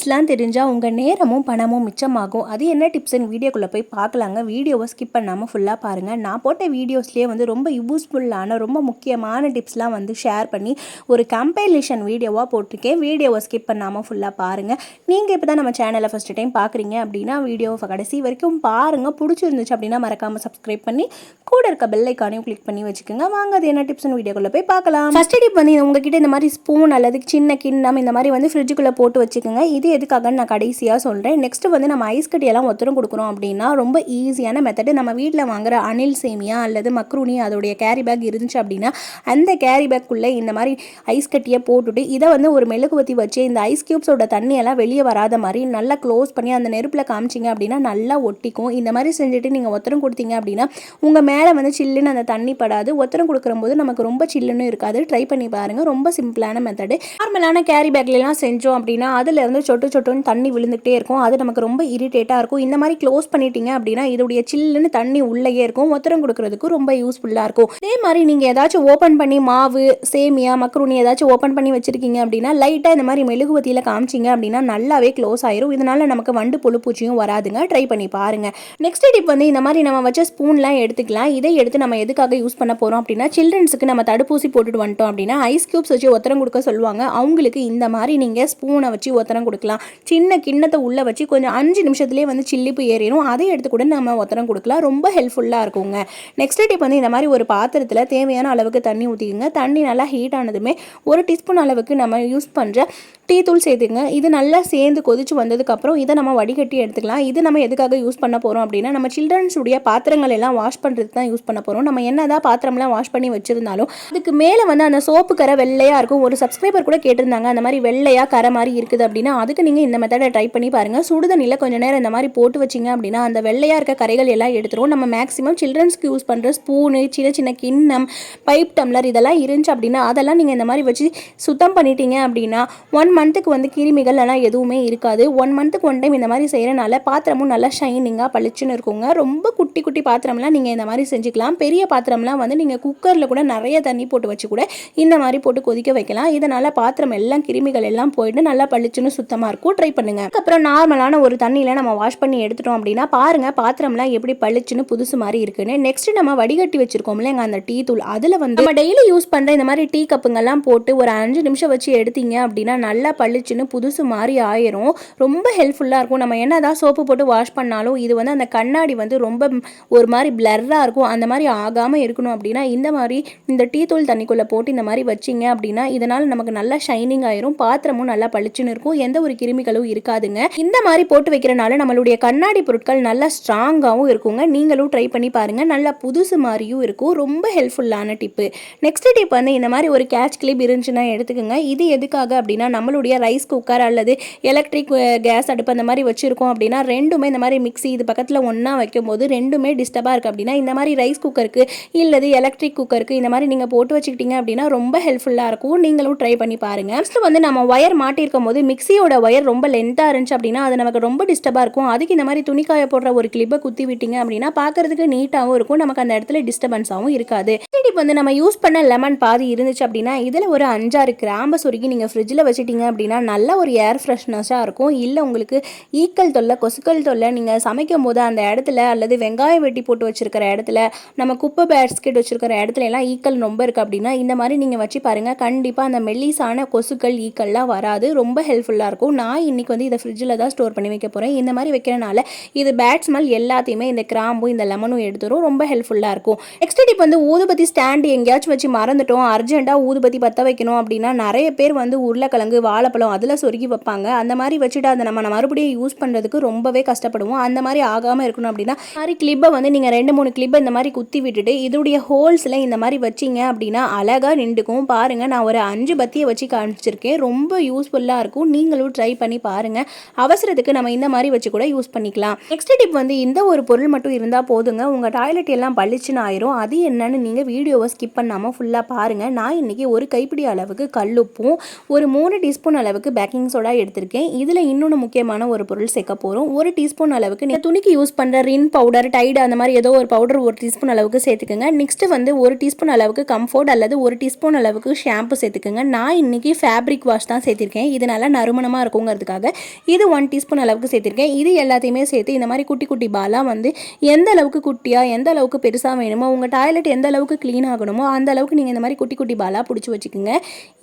டிப்ஸ்லாம் தெரிஞ்சால் உங்கள் நேரமும் பணமும் மிச்சமாகும். அது என்ன டிப்ஸ்னு வீடியோக்குள்ளே போய் பார்க்கலாங்க வீடியோவை ஸ்கிப் பண்ணாமல் ஃபுல்லாக பாருங்கள் நான் போட்ட வீடியோஸ்லேயே வந்து ரொம்ப யூஸ்ஃபுல்லான ரொம்ப முக்கியமான டிப்ஸ்லாம் வந்து ஷேர் பண்ணி ஒரு கம்பைலேஷன் வீடியோவாக போட்டிருக்கேன். வீடியோவை ஸ்கிப் பண்ணாமல் ஃபுல்லாக பாருங்கள் நீங்கள் இப்போ தான் நம்ம சேனலை ஃபஸ்ட்டு டைம் பார்க்குறீங்க அப்படின்னா வீடியோவை கடைசி வரைக்கும் பாருங்கள் பிடிச்சிருந்துச்சு அப்படின்னா மறக்காமல் சப்ஸ்கிரைப் பண்ணி கூட இருக்க பெல்லைக்கானையும் கிளிக் பண்ணி வச்சுக்கோங்க. வாங்க அது என்ன டிப்ஸ்னு வீடியோக்குள்ளே போய் பார்க்கலாம் ஃபஸ்ட் டிப் வந்து உங்ககிட்ட இந்த மாதிரி ஸ்பூன் அல்லது சின்ன கிண்ணம் இந்த மாதிரி வந்து ஃப்ரிட்ஜுக்குள்ளே போட்டு வச்சுக்கோங்க. இது எதுக்காகன்னு நான் கடைசியாக சொல்கிறேன் நெக்ஸ்ட்டு வந்து நம்ம ஐஸ் கட்டியெல்லாம் ஒத்தரம் கொடுக்குறோம் அப்படின்னா ரொம்ப ஈஸியான மெத்தடு நம்ம வீட்டில் வாங்குற அணில் சேமியா அல்லது மக்ரூனி அதோடைய கேரி பேக் இருந்துச்சு அப்படின்னா அந்த கேரி பேக்குள்ளே இந்த மாதிரி ஐஸ் கட்டியை போட்டுட்டு இதை வந்து ஒரு மெழுகுவத்தி வச்சு இந்த ஐஸ் க்யூப்ஸோட தண்ணியெல்லாம் வெளியே வராத மாதிரி நல்லா க்ளோஸ் பண்ணி அந்த நெருப்பில் காமிச்சிங்க அப்படின்னா நல்லா ஒட்டிக்கும். இந்த மாதிரி செஞ்சுட்டு நீங்கள் ஒத்தரம் கொடுத்தீங்க அப்படின்னா உங்கள் மேலே வந்து சில்லுன்னு அந்த தண்ணி படாது. ஒத்தரம் கொடுக்குறம்போது நமக்கு ரொம்ப சில்லுன்னு இருக்காது. ட்ரை பண்ணி பாருங்கள் ரொம்ப சிம்பிளான மெத்தடு நார்மலான கேரி பேக்லாம் செஞ்சோம் அப்படின்னா அதுலேருந்து சொட்டு சொட்டுன்னு தண்ணி விழுந்துகிட்டே இருக்கும். அது நமக்கு ரொம்ப இரிட்டேட்டாக இருக்கும். இந்த மாதிரி க்ளோஸ் பண்ணிட்டீங்க அப்படின்னா இதோடைய சில்லுன்னு தண்ணி உள்ளேயே இருக்கும். ஒத்தரம் கொடுக்கறதுக்கு ரொம்ப யூஸ்ஃபுல்லாக இருக்கும். இதே மாதிரி நீங்கள் ஏதாச்சும் ஓப்பன் பண்ணி மாவு சேமியா மக்ரூனி ஏதாச்சும் ஓப்பன் பண்ணி வச்சிருக்கீங்க அப்படின்னா லைட்டாக இந்த மாதிரி மெழுகுவத்தியில் காமிச்சிங்க அப்படின்னா நல்லாவே க்ளோஸ் ஆயிரும். இதனால நமக்கு வண்டு புழுப்பூச்சியும் வராதுங்க. ட்ரை பண்ணி பாருங்க. நெக்ஸ்ட் டிப் வந்து இந்த மாதிரி நம்ம வச்ச ஸ்பூன்லாம் எடுத்துக்கலாம். இதை எடுத்து நம்ம எதுக்காக யூஸ் பண்ண போகிறோம் அப்படின்னா சில்ட்ரன்ஸுக்கு நம்ம தடுப்பூசி போட்டுட்டு வந்துட்டோம் அப்படின்னா ஐஸ் க்யூப்ஸ் வச்சு ஒத்தரம் கொடுக்க சொல்லுவாங்க. அவங்களுக்கு இந்த மாதிரி நீங்கள் ஸ்பூனை வச்சு ஒத்தரம் கொடுக்கலாம். சின்ன கிண்ணத்தை உள்ளே வச்சு கொஞ்சம் அஞ்சு நிமிஷத்துலேயே வந்து சில்லிப்பு ஏறிடும் அதை எடுத்து கூட நம்ம ஒத்தனம் கொடுக்கலாம். ரொம்ப ஹெல்ப்ஃபுல்லாக இருக்குங்க. நெக்ஸ்ட் டிப் வந்து இந்த மாதிரி ஒரு பாத்திரத்தில் தேவையான அளவுக்கு தண்ணி ஊற்றிக்கோங்க தண்ணி நல்லா ஹீட் ஆனதுமே ஒரு டீஸ்பூன் அளவுக்கு நம்ம யூஸ் பண்ணுற டீ தூள் சேர்த்துங்க. இது நல்லா சேர்ந்து கொதிச்சு வந்ததுக்கப்புறம் இதை நம்ம வடிகட்டி எடுத்துக்கலாம். இது நம்ம எதுக்காக யூஸ் பண்ண போகிறோம் அப்படின்னா நம்ம சில்ட்ரன்ஸுடைய பாத்திரங்கள் எல்லாம் வாஷ் பண்ணுறதுக்கு தான் யூஸ் பண்ண போகிறோம் நம்ம என்னதான் பாத்திரம்லாம் வாஷ் பண்ணி வச்சிருந்தாலும் அதுக்கு மேலே வந்து அந்த சோப்பு கரை வெள்ளையாக இருக்கும். ஒரு சப்ஸ்கிரைபர் கூட கேட்டிருந்தாங்க அந்த மாதிரி வெள்ளையாக கரை மாதிரி இருக்குது அப்படின்னா அதுக்கு நீங்கள் இந்த மெத்தடை ட்ரை பண்ணி பாருங்கள் சுடுதண்ணியில் கொஞ்சம் நேரம் இந்த மாதிரி போட்டு வச்சிங்க அப்படின்னா அந்த வெள்ளையாக இருக்க கரைகள் எல்லாம் எடுத்துரும். நம்ம மேக்ஸிமம் சில்ட்ரன்ஸ்க்கு யூஸ் பண்ணுற ஸ்பூனு சின்ன சின்ன கிண்ணம் பைப் டம்ளர் இதெல்லாம் இருந்துச்சு அப்படின்னா அதெல்லாம் நீங்கள் இந்த மாதிரி வச்சு சுத்தம் பண்ணிட்டீங்க அப்படின்னா ஒன் மந்த்துக்கு வந்து கிருமிகள் ஆனால் எதுவுமே இருக்காது. ஒன் மந்த்துக்கு ஒன் டைம் இந்த மாதிரி செய்கிறனால பாத்திரமும் நல்லா ஷைனிங்காக பளிச்சுன்னு இருக்குங்க. ரொம்ப குட்டி குட்டி பாத்திரம்லாம் நீங்கள் இந்த மாதிரி செஞ்சுக்கலாம். பெரிய பாத்திரம்லாம் வந்து நீங்கள் குக்கரில் கூட நிறைய தண்ணி போட்டு வச்சு கூட இந்த மாதிரி போட்டு கொதிக்க வைக்கலாம். இதனால் பாத்திரம் எல்லாம் கிருமிகள் எல்லாம் போயிட்டு நல்லா பளிச்சுன்னு சுத்தமாக இருக்கும். ட்ரை பண்ணுங்கள் அதுக்கப்புறம் நார்மலான ஒரு தண்ணியில் நம்ம வாஷ் பண்ணி எடுத்துட்டோம் அப்படின்னா பாருங்கள் பாத்திரம்லாம் எப்படி பளிச்சுன்னு புதுசு மாதிரி இருக்குன்னு. நெக்ஸ்ட் நம்ம வடிகட்டி வச்சிருக்கோம்ல அந்த டீ தூள். அதில் வந்து நம்ம டெய்லி யூஸ் பண்ணுற இந்த மாதிரி டீ கப்புங்கெல்லாம் போட்டு ஒரு அஞ்சு நிமிஷம் வச்சு எடுத்தீங்க அப்படின்னா நல்லா பளிச்சுன்னு புதுசு மாதிரி ஆயிரும். ரொம்ப ஹெல்ப்ஃபுல்லாக இருக்கும். நம்ம என்ன தான் சோப்பு போட்டு வாஷ் பண்ணாலும் இது வந்து அந்த கண்ணாடி வந்து ரொம்ப ஒரு மாதிரி பிளர்ராக இருக்கும். அந்த மாதிரி ஆகாமல் இருக்கணும் அப்படின்னா இந்த மாதிரி இந்த டீ தூள் தண்ணிக்குள்ளே போட்டு இந்த மாதிரி வச்சிங்க அப்படின்னா இதனால் நமக்கு நல்லா ஷைனிங் ஆயிரும். பாத்திரமும் நல்லா பளிச்சுன்னு இருக்கும். எந்த ஒரு கிருமிகளும் இருக்காதுங்க. இந்த மாதிரி போட்டு வைக்கிறனால நம்மளுடைய கண்ணாடி பொருட்கள் நல்லா ஸ்ட்ராங்காகவும் இருக்குங்க. நீங்களும் ட்ரை பண்ணி பாருங்கள் நல்லா புதுசு மாதிரியும் இருக்கும். ரொம்ப ஹெல்ப்ஃபுல்லான டிப்பு நெக்ஸ்ட் டிப் வந்து இந்த மாதிரி ஒரு கேட்ச் கிளிப் இருந்துச்சுன்னா எடுத்துக்கோங்க. இது எதுக்காக அப்படின்னா நம்மளுடைய ரைஸ் குக்கர் அல்லது எலக்ட்ரிக் கேஸ் அடுப்பு அந்த மாதிரி வச்சுருக்கோம் அப்படின்னா ரெண்டுமே இந்த மாதிரி மிக்ஸி இது பக்கத்தில் ஒன்றா வைக்கும்போது ரெண்டுமே டிஸ்டர்பாக இருக்குது அப்படின்னா இந்த மாதிரி ரைஸ் குக்கருக்கு இல்லது எலக்ட்ரிக் குக்கருக்கு இந்த மாதிரி நீங்கள் போட்டு வச்சுக்கிட்டீங்க அப்படின்னா ரொம்ப ஹெல்ப்ஃபுல்லாக இருக்கும். நீங்களும் ட்ரை பண்ணி பாருங்கள் ஃபஸ்ட்டு வந்து நம்ம ஒயர் மாட்டியிருக்கும் போது மிக்சியோட ஒயர் ரொம்ப லென்த்தாக இருந்துச்சு அப்படின்னா அது நமக்கு ரொம்ப டிஸ்டர்பாக இருக்கும். அதுக்கு இந்த மாதிரி துணிக்காய போடுற ஒரு கிளிப்பை குத்தி விட்டீங்க அப்படின்னா பார்க்கறதுக்கு நீட்டாகவும் இருக்கும். நமக்கு அந்த இடத்துல டிஸ்டர்பன்ஸாகவும் இருக்காது. இப்போ வந்து நம்ம யூஸ் பண்ண லெமன் பாதி இருந்துச்சு அப்படின்னா இதில் ஒரு அஞ்சாறு கிராம்பை சொருகி நீங்கள் ஃப்ரிட்ஜில் வச்சுட்டீங்க அப்படின்னா நல்ல ஒரு ஏர் ஃப்ரெஷ்னஸாக இருக்கும். இல்லை உங்களுக்கு ஈக்கல் தொல்லை கொசுக்கள் தொல்லை நீங்கள் சமைக்கும் போது அந்த இடத்துல அல்லது வெங்காயம் வெட்டி போட்டு வச்சுருக்கிற இடத்துல நம்ம குப்பை பேஸ்கெட் வச்சுருக்கிற இடத்துல எல்லாம் ஈக்கல் ரொம்ப இருக்குது அப்படின்னா இந்த மாதிரி நீங்கள் வச்சு பாருங்கள் கண்டிப்பாக அந்த மெல்லிசான கொசுக்கள் ஈக்கல்லாம் வராது. ரொம்ப ஹெல்ப்ஃபுல்லாக இருக்கும். நான் இன்னைக்கு வந்து இதை ஃப்ரிட்ஜில் தான் ஸ்டோர் பண்ணி வைக்க போகிறேன் இந்த மாதிரி வைக்கிறனால இது பேட் ஸ்மெல் எல்லாத்தையுமே இந்த கிராம்பும் இந்த லெமனும் எடுத்துரும். ரொம்ப ஹெல்ப்ஃபுல்லாக இருக்கும். நெக்ஸ்ட் டிப் வந்து ஊதுபத்தி ஸ்டாண்டு எங்கேயாச்சும் வச்சு மறந்துட்டோம். அர்ஜென்ட்டாக ஊதுபத்தி பற்ற வைக்கணும் அப்படின்னா நிறைய பேர் வந்து உருளைக்கிழங்கு வாழைப்பழம் அதில் சொருகி வைப்பாங்க. அந்த மாதிரி வச்சுட்டு அதை நம்ம மறுபடியும் யூஸ் பண்ணுறதுக்கு ரொம்பவே கஷ்டப்படுவோம். அந்த மாதிரி ஆகாமல் இருக்கணும் அப்படின்னா மாதிரி கிளிப்பை வந்து நீங்கள் ரெண்டு மூணு கிளிப்பை இந்த மாதிரி குத்தி விட்டுட்டு இதோடைய ஹோல்ஸில் இந்த மாதிரி வச்சிங்க அப்படின்னா அழகாக நின்றுக்கும். பாருங்கள் நான் ஒரு அஞ்சு பத்தியை வச்சு காமிச்சிருக்கேன். ரொம்ப யூஸ்ஃபுல்லாக இருக்கும். நீங்களும் ட்ரை பண்ணி பாருங்கள் அவசரத்துக்கு நம்ம இந்த மாதிரி வச்சு கூட யூஸ் பண்ணிக்கலாம். நெக்ஸ்ட் டிப் வந்து இந்த ஒரு பொருள் மட்டும் இருந்தால் போதுங்க. உங்கள் டாய்லெட் எல்லாம் பளிச்சுன்னு ஆயிரும். அது என்னன்னு நீங்கள் வீடியோவை ஸ்கிப் பண்ணாமல் ஃபுல்லாக பாருங்கள் நான் இன்றைக்கி ஒரு கைப்பிடி அளவுக்கு கல்லுப்பும் ஒரு மூணு டீஸ்பூன் டீஸ்பூன் அளவுக்கு பேக்கிங் சோடா எடுத்திருக்கேன். இதில் இன்னொன்று முக்கியமான ஒரு பொருள் சேர்க்க போகிறோம் ஒரு டீஸ்பூன் அளவுக்கு நீங்கள் துணிக்கு யூஸ் பண்ணுற ரின் பவுடர் டைடு அந்த மாதிரி ஏதோ ஒரு பவுடர் ஒரு டீஸ்பூன் அளவுக்கு சேர்த்துக்கோங்க. நெக்ஸ்ட் வந்து ஒரு டீஸ்பூன் அளவுக்கு கம்ஃபோர்ட் அல்லது ஒரு டீஸ்பூன் அளவுக்கு ஷாம்பு சேர்த்துக்கோங்க. நான் இன்னைக்கு ஃபேப்ரிக் வாஷ் தான் சேர்த்திருக்கேன். இது நல்லா நறுமணமாக இருக்குங்கிறதுக்காக இது ஒன் டீஸ்பூன் அளவுக்கு சேர்த்திருக்கேன். இது எல்லாத்தையுமே சேர்த்து இந்த மாதிரி குட்டி குட்டி பாலாக வந்து எந்த அளவுக்கு குட்டியாக எந்த அளவுக்கு பெருசாக வேணுமோ உங்கள் டாய்லெட் எந்த அளவுக்கு க்ளீன் ஆகணுமோ அந்த அளவுக்கு நீங்கள் இந்த மாதிரி குட்டி குட்டி பாலாக பிடிச்சி வச்சுக்கோங்க.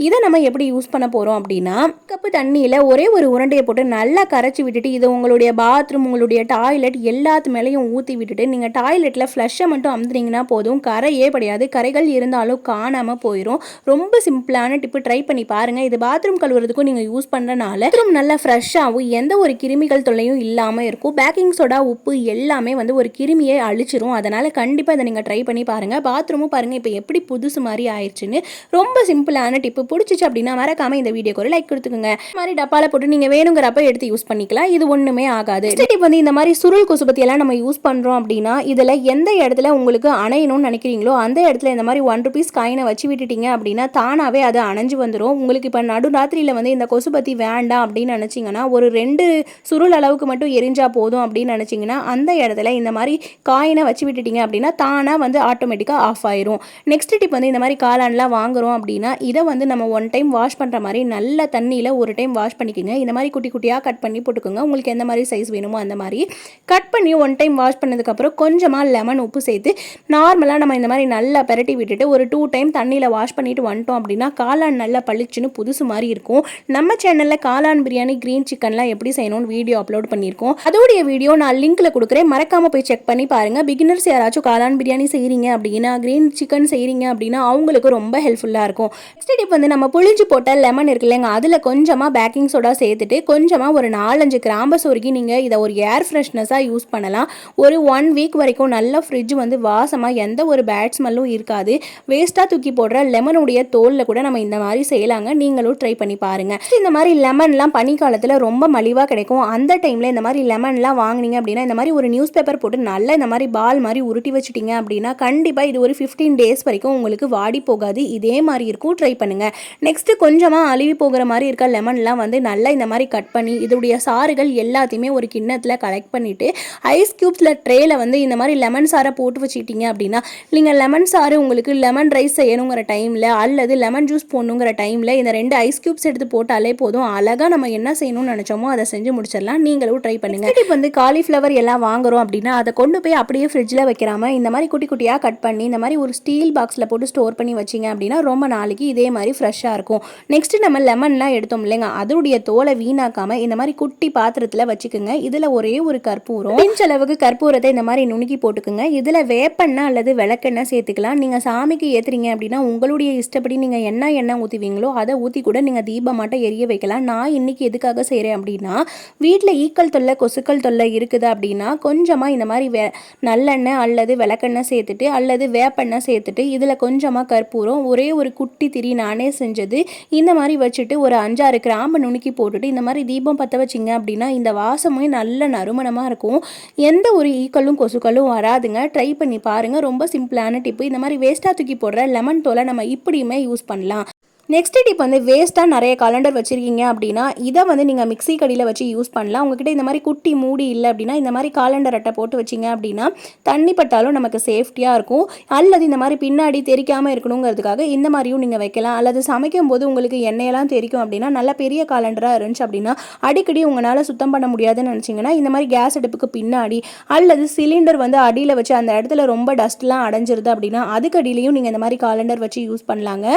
இதை நம்ம எப்படி யூஸ் பண்ண போகிறோம் அப்படின்னா கப்பு தண்ணியில் ஒரே ஒரு உருண்டையை போட்டு நல்லா கரைச்சி விட்டுட்டு இது உங்களுடைய பாத்ரூம் உங்களுடைய டாய்லெட் எல்லாத்து மேலேயும் ஊற்றி விட்டுட்டு நீங்கள் டாய்லெட்டில் ஃப்ளஷ்ஷை மட்டும் அமுத்துனீங்கன்னா போதும். கரையே படையாது கரைகள் இருந்தாலும் காணாமல் போயிடும் ரொம்ப சிம்பிளான டிப்பு ட்ரை பண்ணி பாருங்கள் இது பாத்ரூம் கழுவுறதுக்கும் நீங்கள் யூஸ் பண்ணுறனால பாத்ரூம் நல்லா ஃப்ரெஷ்ஷாகவும் எந்த ஒரு கிருமிகள் தொல்லையும் இல்லாமல் இருக்கும். பேக்கிங் சோடா உப்பு எல்லாமே வந்து ஒரு கிருமியை அழிச்சிரும். அதனால் கண்டிப்பாக இதை நீங்கள் ட்ரை பண்ணி பாருங்கள் பாத்ரூமும் பாருங்கள் இப்போ எப்படி புதுசு மாதிரி ஆயிடுச்சுன்னு ரொம்ப சிம்பிளான டிப்பு பிடிச்சிச்சு அப்படின்னா மறக்காமல் இந்த வீடியோக்கு ஒரு லைக் கொடுத்துக்கோங்க. இந்த மாதிரி டப்பால போட்டு நீங்கள் வேணுங்கிறப்ப எடுத்து யூஸ் பண்ணிக்கலாம். இது ஒன்றுமே ஆகாது. இப்போ வந்து இந்த மாதிரி சுருள் கொசுபத்தி எல்லாம் நம்ம யூஸ் பண்ணுறோம் அப்படின்னா இதில் எந்த இடத்துல உங்களுக்கு அணையணும்னு நினைக்கிறீங்களோ அந்த இடத்துல இந்த மாதிரி ஒன் ருபீஸ் காயினை வச்சு விட்டுட்டீங்க அப்படின்னா தானாகவே அது அணைஞ்சு வந்துடும் உங்களுக்கு இப்போ நடு ராத்திரியில் வந்து இந்த கொசுபத்தி வேண்டாம் அப்படின்னு நினச்சிங்கன்னா ஒரு ரெண்டு சுருள் அளவுக்கு மட்டும் எரிஞ்சா போதும் அப்படின்னு நினச்சிங்கன்னா அந்த இடத்துல இந்த மாதிரி காயினை வச்சு விட்டுட்டீங்க அப்படின்னா தானாக வந்து ஆட்டோமேட்டிக்காக ஆஃப் ஆயிரும். நெக்ஸ்ட் டிப் வந்து இந்த மாதிரி காளான்லாம் வாங்குறோம் அப்படின்னா இதை வந்து நம்ம ஒன் டைம் வாஷ் பண்ணுற மாதிரி நல்ல தண்ணியில் ஒரு டைம் வாஷ் பண்ணிக்கோங்க. இந்த மாதிரி குட்டி குட்டியாக கட் பண்ணி போட்டுக்கோங்க. உங்களுக்கு எந்த மாதிரி சைஸ் வேணுமோ அந்த மாதிரி. கட் பண்ணி ஒன் டைம் வாஷ் பண்ணதுக்கப்புறம் கொஞ்சமாக லெமன் உப்பு சேர்த்து நார்மலாக நம்ம இந்த மாதிரி நல்லா பெரட்டி விட்டுட்டு ஒரு டூ டைம் தண்ணியில் வாஷ் பண்ணிட்டு வந்துட்டோம் அப்படின்னா காளான் நல்லா பளிச்சுன்னு புதுசு மாதிரி இருக்கும். நம்ம சேனலில் காளான் பிரியாணி க்ரீன் சிக்கன்லாம் எப்படி செய்யணும்னு வீடியோ அப்லோட் பண்ணியிருக்கோம். அதோடைய வீடியோ நான் லிங்க்கில் கொடுக்குறேன். மறக்காமல் போய் செக் பண்ணி பாருங்கள் பிகினர்ஸ் யாராச்சும் காளான் பிரியாணி செய்கிறீங்க அப்படின்னா க்ரீன் சிக்கன் செய்கிறீங்க அப்படின்னா அவங்களுக்கு ரொம்ப ஹெல்ப்ஃபுல்லாக இருக்கும். நெக்ஸ்ட் டிப் வந்து நம்ம புளிஞ்சு போட்ட லெமன் இருக்கு இல்லைங்க அதில் கொஞ்சமாக பேக்கிங் சோடா சேர்த்துட்டு கொஞ்சமாக ஒரு நாலஞ்சு கிராம்பை சொருக்கி நீங்கள் இதை ஒரு ஏர் ஃப்ரெஷ்னஸாக யூஸ் பண்ணலாம். ஒரு ஒன் வீக் வரைக்கும் நல்ல ஃப்ரிட்ஜ் வந்து வாசமாக எந்த ஒரு பேட் ஸ்மெல்லும் இருக்காது. வேஸ்ட்டாக தூக்கி போடுற லெமனுடைய தோலில் கூட நம்ம இந்த மாதிரி செய்யலாங்க. நீங்களும் ட்ரை பண்ணி பாருங்கள் இந்த மாதிரி லெமன்லாம் பனிக்காலத்தில் ரொம்ப மலிவாக கிடைக்கும். அந்த டைமில் இந்த மாதிரி லெமன்லாம் வாங்குனீங்க அப்படின்னா இந்த மாதிரி ஒரு நியூஸ் பேப்பர் போட்டு நல்லா இந்த மாதிரி பால் மாதிரி உருட்டி வச்சுட்டிங்க அப்படின்னா கண்டிப்பாக இது ஒரு ஃபிஃப்டீன் டேஸ் வரைக்கும் உங்களுக்கு வாடி போகாது. இதே மாதிரி இருக்கும். ட்ரை பண்ணுங்கள் நெக்ஸ்ட்டு கொஞ்சமாக அழுவி போகிற மாதிரி இருக்க லெமன்லாம் வந்து நல்லா இந்த மாதிரி கட் பண்ணி இதோடைய சாறுகள் எல்லாத்தையுமே ஒரு கிண்ணத்தில் கலெக்ட் பண்ணிவிட்டு ஐஸ் க்யூப்ஸில் ட்ரேயில் வந்து இந்த மாதிரி லெமன் சாரை போட்டு வச்சுக்கிட்டீங்க அப்படின்னா நீங்கள் லெமன் சாறு உங்களுக்கு லெமன் ரைஸ் செய்யணுங்கிற டைமில் அல்லது லெமன் ஜூஸ் போடணுங்கிற டைமில் இந்த ரெண்டு ஐஸ் க்யூப்ஸ் எடுத்து போட்டாலே போதும். அழகாக நம்ம என்ன செய்யணும்னு நினச்சோமோ அதை செஞ்சு முடிச்சிடலாம். நீங்களும் ட்ரை பண்ணுங்கள் இப்போ வந்து காலிஃப்ளவர் எல்லாம் வாங்குறோம் அப்படின்னா அதை கொண்டு போய் அப்படியே ஃப்ரிட்ஜில் வைக்கிறாம இந்த மாதிரி குட்டி குட்டியாக கட் பண்ணி இந்த மாதிரி ஒரு ஸ்டீல் பாக்ஸில் போட்டு ஸ்டோர் பண்ணி வச்சிங்க அப்படின்னா ரொம்ப நாளைக்கு இதே மாதிரி ஃப்ரெஷ்ஷாக இருக்கும். நெக்ஸ்ட்டு நம்ம லெமன் லெமன்லாம் எடுத்தோம் இல்லைங்க. அதோடைய தோலை வீணாக்காமல் இந்த மாதிரி குட்டி பாத்திரத்தில் வச்சுக்கோங்க. இதில் ஒரே ஒரு கற்பூரம். பிஞ்ச் அளவுக்கு கற்பூரத்தை இந்த மாதிரி நுணுக்கி போட்டுக்கோங்க. இதில் வேப்பெண்ணெய் அல்லது விளக்கெண்ணெய் சேர்த்துக்கலாம். நீங்கள் சாமிக்கு ஏற்றுறீங்க அப்படின்னா உங்களுடைய இஷ்டப்படி நீங்கள் என்ன எண்ணெய் ஊற்றுவீங்களோ அதை ஊற்றி கூட நீங்கள் தீபமாட்டம் எரிய வைக்கலாம். நான் இன்னைக்கு எதுக்காக செய்கிறேன் அப்படின்னா வீட்டில் ஈக்கள் தொல்லை கொசுக்கள் தொல்லை இருக்குது அப்படின்னா கொஞ்சமாக இந்த மாதிரி வே நல்லெண்ணெய் அல்லது விளக்கெண்ணெய் சேர்த்துட்டு அல்லது வேப்பெண்ணெய் சேர்த்துட்டு இதில் கொஞ்சமாக கற்பூரம் ஒரே ஒரு குட்டி திரி நானே செஞ்சது இந்த மாதிரி வச்சுட்டு ஒரு அஞ்சாறு கிராம்பு நுணுக்கி போட்டுட்டு இந்த மாதிரி தீபம் பற்ற வச்சிங்க அப்படின்னா இந்த வாசமும் நல்ல நறுமணமாக இருக்கும். எந்த ஒரு ஈக்களும் கொசுக்களும் வராதுங்க. ட்ரை பண்ணி பாருங்கள் ரொம்ப சிம்பிளான டிப்பு இந்த மாதிரி வேஸ்ட்டாக தூக்கி போடுற லெமன் தோலை நம்ம இப்படியுமே யூஸ் பண்ணலாம். நெக்ஸ்ட் டிப் வந்து வேஸ்ட்டாக நிறைய கலண்டர் வச்சுருக்கீங்க அப்படின்னா இதை வந்து நீங்கள் மிக்சி கடியில் வச்சு யூஸ் பண்ணலாம். உங்ககிட்ட இந்த மாதிரி குட்டி மூடி இல்லை அப்படின்னா இந்த மாதிரி காலண்டர் அட்டை போட்டு வச்சிங்க அப்படின்னா தண்ணி பட்டாலும் நமக்கு சேஃப்டியாக இருக்கும். அல்லது இந்த மாதிரி பின்னாடி தெரிக்காமல் இருக்கணுங்கிறதுக்காக இந்த மாதிரியும் நீங்கள் வைக்கலாம். அல்லது சமைக்கும் போது உங்களுக்கு எண்ணெயெல்லாம் தெரிக்கும் அப்படின்னா நல்ல பெரிய காலண்டராக இருந்துச்சு அப்படின்னா அடிக்கடி உங்களால் சுத்தம் பண்ண முடியாதுன்னு நினச்சிங்கன்னா இந்த மாதிரி கேஸ் அடுப்புக்கு பின்னாடி அல்லது சிலிண்டர் வந்து அடியில் வச்சு அந்த இடத்துல ரொம்ப டஸ்ட்லாம் அடைஞ்சிருது அப்படின்னா அதுக்கு அடியிலையும் நீங்கள் இந்த மாதிரி காலண்டர் வச்சு யூஸ் பண்ணலாங்க.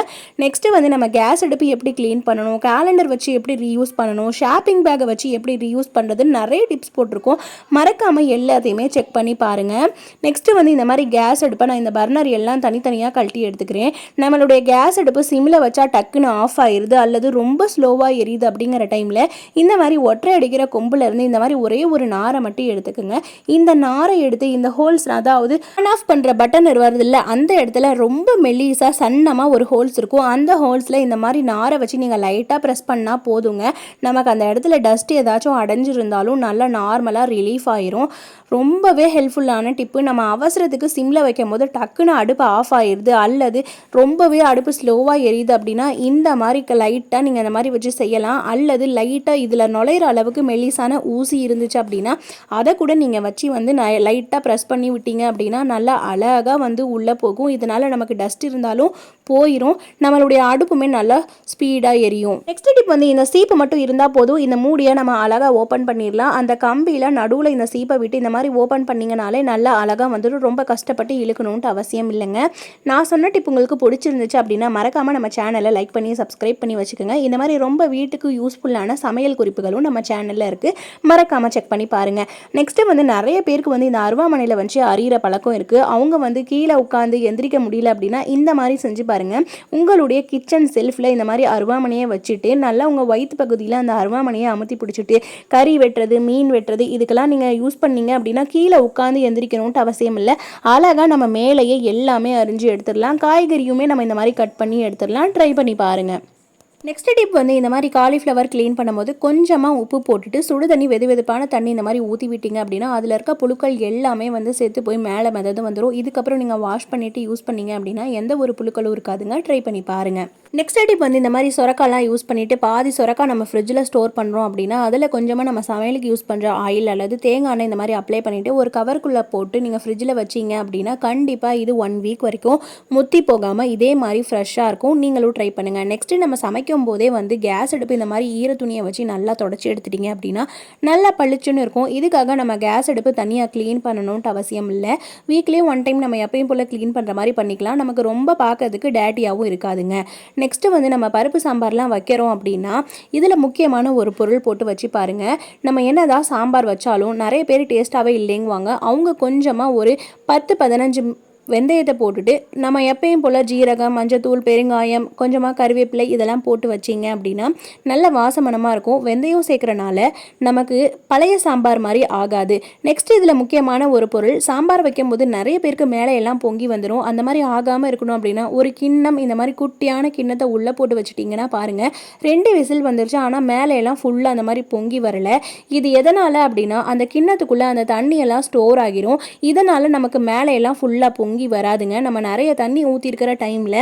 நெக்ஸ்ட்டு வந்து நம்ம நம்ம கேஸ் அடுப்பு எப்படி க்ளீன் பண்ணணும்? கேலண்டர் வச்சு எப்படி ரீயூஸ் பண்ணணும்? ஷாப்பிங் பேக்கை வச்சு எப்படி ரீயூஸ் பண்ணுறதுன்னு நிறைய டிப்ஸ் போட்டிருக்கோம். மறக்காமல் எல்லாத்தையுமே செக் பண்ணி பாருங்கள் நெக்ஸ்ட்டு வந்து இந்த மாதிரி கேஸ் அடுப்பை நான் இந்த பர்னர் எல்லாம் தனித்தனியாக கழட்டி எடுத்துக்கிறேன். நம்மளுடைய கேஸ் அடுப்பு சிம்மில் வச்சா டக்குன்னு ஆஃப் ஆயிடுது அல்லது ரொம்ப ஸ்லோவாக எரியுது அப்படிங்கிற டைமில் இந்த மாதிரி ஒற்றை அடிக்கிற கொம்புலேருந்து இந்த மாதிரி ஒரே ஒரு நாரை மட்டும் எடுத்துக்கோங்க. இந்த நாரை எடுத்து இந்த ஹோல்ஸ் அதாவது ஆன் ஆஃப் பண்ணுற பட்டன் வருது இல்லை அந்த இடத்துல ரொம்ப மெல்லிஸாக சன்னமாக ஒரு ஹோல்ஸ் இருக்கும். அந்த ஹோல்ஸில் பாக்ஸில் இந்த மாதிரி நாரை வச்சு நீங்கள் லைட்டாக ப்ரெஸ் பண்ணால் போதுங்க. நமக்கு அந்த இடத்துல டஸ்ட் ஏதாச்சும் அடைஞ்சிருந்தாலும் நல்லா நார்மலாக ரிலீஃப் ஆயிரும். ரொம்பவே ஹெல்ப்ஃபுல்லான டிப்பு நம்ம அவசரத்துக்கு சிம்மில் வைக்கும் போது டக்குன்னு அடுப்பு ஆஃப் ஆயிடுது அல்லது ரொம்பவே அடுப்பு ஸ்லோவாக எரியுது அப்படின்னா இந்த மாதிரி லைட்டாக நீங்கள் இந்த மாதிரி வச்சு செய்யலாம். அல்லது லைட்டாக இதில் நுழையிற அளவுக்கு மெல்லிசான ஊசி இருந்துச்சு அப்படின்னா அதை கூட நீங்கள் வச்சு வந்து லைட்டாக ப்ரெஸ் பண்ணி விட்டீங்க அப்படின்னா நல்லா அழகாக வந்து உள்ளே போகும். இதனால் நமக்கு டஸ்ட் இருந்தாலும் போயிடும் நம்மளுடைய அடுப்பு அடுப்புமே நல்லா ஸ்பீடாக எரியும். நெக்ஸ்ட் டிப் வந்து இந்த சீப்பு மட்டும் இருந்தால் போதும். இந்த மூடியை நம்ம அழகாக ஓப்பன் பண்ணிடலாம். அந்த கம்பியில் நடுவில் இந்த சீப்பை விட்டு இந்த மாதிரி ஓப்பன் பண்ணிங்கனாலே நல்லா அழகாக வந்துடும். ரொம்ப கஷ்டப்பட்டு இழுக்கணுன்ட்டு அவசியம் இல்லைங்க. நான் சொன்ன டிப் உங்களுக்கு பிடிச்சிருந்துச்சு அப்படின்னா மறக்காமல் நம்ம சேனலை லைக் பண்ணி சப்ஸ்கிரைப் பண்ணி வச்சுக்கோங்க. இந்த மாதிரி ரொம்ப வீட்டுக்கு யூஸ்ஃபுல்லான சமையல் குறிப்புகளும் நம்ம சேனலில் இருக்குது மறக்காமல் செக் பண்ணி பாருங்கள் நெக்ஸ்ட்டு வந்து நிறைய பேருக்கு வந்து இந்த அருவாமனையில் வச்சு அறிகிற பழக்கம் இருக்குது அவங்க வந்து கீழே உட்காந்து எந்திரிக்க முடியல அப்படின்னா இந்த மாதிரி செஞ்சு பாருங்கள் உங்களுடைய கிச்சன் செல்ஃபில் இந்த மாதிரி அருவாமனையை வச்சுட்டு நல்லா உங்கள் வயிற்று பகுதியில் அந்த அருவாமனையை அமுத்தி பிடிச்சிட்டு கறி வெட்டுறது மீன் வெட்டுறது இதுக்கெல்லாம் நீங்கள் யூஸ் பண்ணீங்க அப்படின்னா கீழே உட்காந்து எந்திரிக்கணும்ட்டு அவசியம் இல்லை. அழகாக நம்ம மேலேயே எல்லாமே அரிஞ்சு எடுத்துடலாம். காய்கறியுமே நம்ம இந்த மாதிரி கட் பண்ணி எடுத்துடலாம். ட்ரை பண்ணி பாருங்கள் நெக்ஸ்ட் டிப் வந்து இந்த மாதிரி காலிஃப்ளவர் க்ளீன் பண்ணும்போது கொஞ்சமாக உப்பு போட்டுட்டு சுடு தண்ணி வெது வெதுப்பான தண்ணி இந்த மாதிரி ஊற்றி விட்டீங்க அப்படின்னா அதில் இருக்க புழுக்கள் எல்லாமே வந்து சேர்த்து போய் மேலே மெதது வந்துடும் இதுக்கப்புறம் நீங்கள் வாஷ் பண்ணிவிட்டு யூஸ் பண்ணீங்க அப்படின்னா எந்த ஒரு புழுக்களும் இருக்காதுங்க. ட்ரை பண்ணி பாருங்கள் நெக்ஸ்ட் டிப் வந்து இந்த மாதிரி சொரக்காலாம் யூஸ் பண்ணிவிட்டு பாதி சொரக்கா நம்ம ஃப்ரிட்ஜில் ஸ்டோர் பண்ணுறோம் அப்படின்னா அதில் கொஞ்சமாக நம்ம சமையலுக்கு யூஸ் பண்ணுற ஆயில் அல்லது தேங்காய் எண்ணெய் இந்த மாதிரி அப்ளை பண்ணிவிட்டு ஒரு கவருக்குள்ளே போட்டு நீங்கள் ஃப்ரிட்ஜில் வச்சிங்க அப்படின்னா கண்டிப்பாக இது ஒன் வீக் வரைக்கும் முத்தி போகாமல் இதே மாதிரி ஃப்ரெஷ்ஷாக இருக்கும். நீங்களும் ட்ரை பண்ணுங்கள் நெக்ஸ்ட்டு நம்ம சமைக்கும் போதே வந்து கேஸ் அடுப்பு இந்த மாதிரி ஈர துணியை வச்சு நல்லா தொடச்சி எடுத்துட்டீங்க அப்படின்னா நல்லா பளிச்சுன்னு இருக்கும். இதுக்காக நம்ம கேஸ் அடுப்பு தனியாக க்ளீன் பண்ணணுன்ட்டு அவசியம் இல்லை. வீக்லேயே ஒன் டைம் நம்ம எப்பயும் போல் க்ளீன் பண்ணுற மாதிரி பண்ணிக்கலாம். நமக்கு ரொம்ப பார்க்கறதுக்கு டேட்டியாகவும் இருக்காதுங்க. நெக்ஸ்ட்டு வந்து நம்ம பருப்பு சாம்பார்லாம் வைக்கிறோம் அப்படின்னா இதில் முக்கியமான ஒரு பொருள் போட்டு வச்சு பாருங்கள் நம்ம என்னதான் சாம்பார் வச்சாலும் நிறைய பேர் டேஸ்ட்டாகவே இல்லைங்குவாங்க. அவங்க கொஞ்சமாக ஒரு பத்து பதினஞ்சு வெந்தயத்தை போட்டுட்டு நம்ம எப்பயும் போல் ஜீரகம் மஞ்சத்தூள் பெருங்காயம் கொஞ்சமாக கருவேப்பிலை இதெல்லாம் போட்டு வச்சிங்க அப்படின்னா நல்ல வாசமனமாக இருக்கும். வெந்தயம் சேர்க்குறனால நமக்கு பழைய சாம்பார் மாதிரி ஆகாது. நெக்ஸ்ட் இதில் முக்கியமான ஒரு பொருள் சாம்பார் வைக்கும்போது நிறைய பேருக்கு மேலே எல்லாம் பொங்கி வந்துடும் அந்த மாதிரி ஆகாமல் இருக்கணும் அப்படின்னா ஒரு கிண்ணம் இந்த மாதிரி குட்டியான கிண்ணத்தை உள்ளே போட்டு வச்சுட்டிங்கன்னா பாருங்கள் ரெண்டு விசில் வந்துருச்சு. ஆனால் மேலே எல்லாம் ஃபுல்லாக அந்த மாதிரி பொங்கி வரல. இது எதனால் அப்படின்னா அந்த கிண்ணத்துக்குள்ளே அந்த தண்ணியெல்லாம் ஸ்டோர் ஆகிரும். இதனால் நமக்கு மேலே எல்லாம் ஃபுல்லாக பொங்கி பொங்கி வராதுங்க. நம்ம நிறைய தண்ணி ஊற்றிருக்கிற டைமில்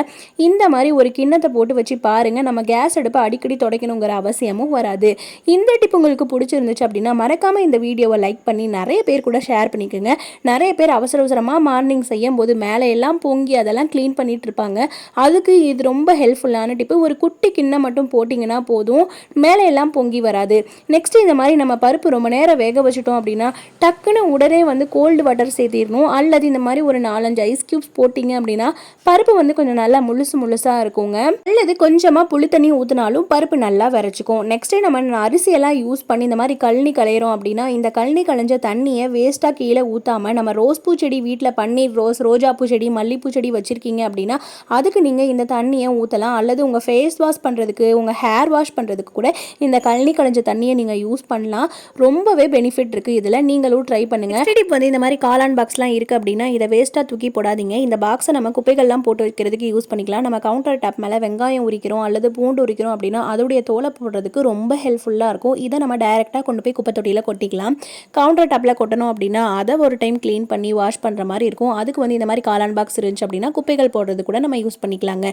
இந்த மாதிரி ஒரு கிண்ணத்தை போட்டு வச்சு பாருங்கள் நம்ம கேஸ் அடுப்பை அடிக்கடி துடைக்கணுங்கிற அவசியமும் வராது. இந்த டிப் உங்களுக்கு பிடிச்சிருந்துச்சு அப்படின்னா மறக்காமல் இந்த வீடியோவை லைக் பண்ணி நிறைய பேர் கூட ஷேர் பண்ணிக்கோங்க. நிறைய பேர் அவசர அவசரமாக மார்னிங் செய்யும் போது மேலே எல்லாம் பொங்கி அதெல்லாம் க்ளீன் பண்ணிட்டு இருப்பாங்க. அதுக்கு இது ரொம்ப ஹெல்ப்ஃபுல்லான டிப்பு ஒரு குட்டி கிண்ணம் மட்டும் போட்டிங்கன்னா போதும். மேலே எல்லாம் பொங்கி வராது. நெக்ஸ்ட் இந்த மாதிரி நம்ம பருப்பு ரொம்ப நேரம் வேக வச்சுட்டோம் அப்படின்னா டக்குன்னு உடனே வந்து கோல்டு வாட்டர் சேர்த்திடணும். அல்லது இந்த மாதிரி ஒரு நாலஞ்சு ஐஸ் க்யூப்ஸ் போட்டிங்க அப்படின்னா பருப்பு வந்து கொஞ்சம் நல்லா முழுசு முழுசாக இருக்குங்க. அல்லது கொஞ்சமாக புளி தண்ணி ஊற்றினாலும் பருப்பு நல்லா விரைச்சிக்கும் நெக்ஸ்ட்டு நம்ம அரிசியெல்லாம் யூஸ் பண்ணி இந்த மாதிரி கழனி களையிறோம் அப்படின்னா இந்த கழனி களைஞ்ச தண்ணியை வேஸ்ட்டாக கீழே ஊற்றாமல் நம்ம ரோஸ் பூ செடி வீட்டில் பன்னீர் ரோஸ் ரோஜா பூ செடி மல்லிப்பூ செடி வச்சுருக்கீங்க அப்படின்னா அதுக்கு நீங்கள் இந்த தண்ணியை ஊற்றலாம் அல்லது உங்கள் ஃபேஸ் வாஷ் பண்ணுறதுக்கு உங்கள் ஹேர் வாஷ் பண்ணுறதுக்கு கூட இந்த கழனி களைஞ்ச தண்ணியை நீங்கள் யூஸ் பண்ணலாம். ரொம்பவே பெனிஃபிட் இருக்குது இதில் நீங்களும் ட்ரை பண்ணுங்கள் டிப் வந்து இந்த மாதிரி காளான் பாக்ஸ்லாம் இருக்குது அப்படின்னா இதை வேஸ்ட்டாக தூக்கி தூக்கி போடாதீங்க. இந்த பாக்ஸை நம்ம குப்பைகள்லாம் போட்டு வைக்கிறதுக்கு யூஸ் பண்ணிக்கலாம். நம்ம கவுண்டர் டாப் மேலே வெங்காயம் உரிக்கிறோம் அல்லது பூண்டு உரிக்கிறோம் அப்படின்னா அதோடைய தோலை போடுறதுக்கு ரொம்ப ஹெல்ப்ஃபுல்லாக இருக்கும். இதை நம்ம டைரெக்டாக கொண்டு போய் குப்பை தொட்டியில் கொட்டிக்கலாம். கவுண்டர் டாப்பில் கொட்டணும் அப்படின்னா அதை ஒரு டைம் க்ளீன் பண்ணி வாஷ் பண்ணுற மாதிரி இருக்கும். அதுக்கு வந்து இந்த மாதிரி காளான் பாக்ஸ் இருந்துச்சு அப்படின்னா குப்பைகள் போடுறது கூட நம்ம யூஸ் பண்ணிக்கலாங்க.